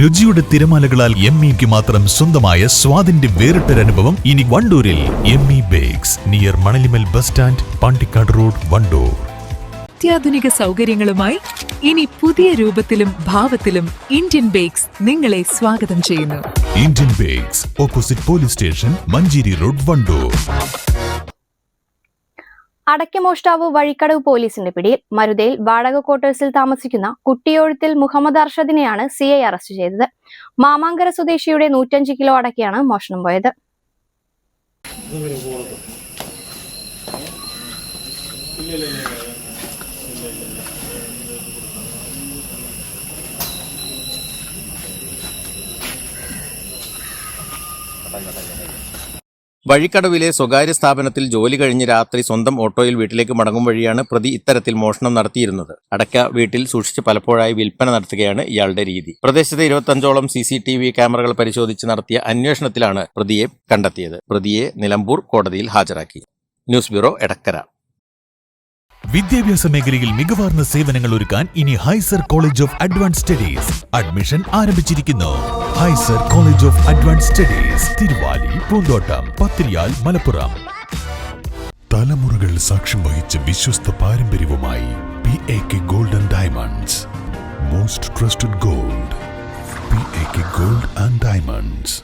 രുചിയുടെ തിരമാലകളാൽ എം ഇക്ക് മാത്രം സ്വന്തമായ സ്വാദിന്റെ വേറിട്ടൊരനുഭവം ഇനി വണ്ടൂരിൽ M E bakes near Manalimal bus stand Pandikkad road Wandoor. അത്യാധുനിക സൗകര്യങ്ങളുമായി ഇനി പുതിയ രൂപത്തിലും ഭാവത്തിലും ഇന്ത്യൻ ബേക്സ് നിങ്ങളെ സ്വാഗതം ചെയ്യുന്നു. Indian bakes opposite police station Manjeri road Wandoor. അടയ്ക്കമോഷ്ടാവ് Vazhikkadavu പോലീസിന്റെ പിടിയിൽ മരുതയിൽ വാടക ക്വാർട്ടേഴ്സിൽ താമസിക്കുന്ന കുട്ടിയോഴത്തിൽ മുഹമ്മദ് അർഷദിനെയാണ് സി ഐ അറസ്റ്റ് ചെയ്തത്. മാമാങ്കര സ്വദേശിയുടെ നൂറ്റഞ്ച് കിലോ അടക്കയാണ് മോഷണം പോയത്. വഴിക്കടവിലെ സ്വകാര്യ സ്ഥാപനത്തിൽ ജോലി കഴിഞ്ഞ് രാത്രി സ്വന്തം ഓട്ടോയിൽ വീട്ടിലേക്ക് മടങ്ങും വഴിയാണ് പ്രതി ഇത്തരത്തിൽ മോഷണം നടത്തിയിരുന്നത്. അടക്ക വീട്ടിൽ സൂക്ഷിച്ച് പലപ്പോഴായി വിൽപ്പന നടത്തുകയാണ് ഇയാളുടെ രീതി. പ്രദേശത്തെ ഇരുപത്തഞ്ചോളം സി സി ടി വി ക്യാമറകൾ പരിശോധിച്ച് നടത്തിയ അന്വേഷണത്തിലാണ് പ്രതിയെ കണ്ടെത്തിയത്. പ്രതിയെ നിലമ്പൂർ കോടതിയിൽ ഹാജരാക്കി. News bureau Edakkara. വിദ്യാഭ്യാസ മേഖലയിൽ മികവാർന്ന സേവനങ്ങൾ ഒരുക്കാൻ ഇനി Hyzer college of advance studies admission ആരംഭിച്ചിരിക്കുന്നു. Hyzer college of advance studies Thiruvali Poonthottam Pathiriyal Malappuram തലമുറകൾ സാക്ഷ്യം വഹിച്ച വിശ്വസ്ത പാരമ്പര്യവുമായി P A K golden diamonds most trusted gold P A K gold and diamonds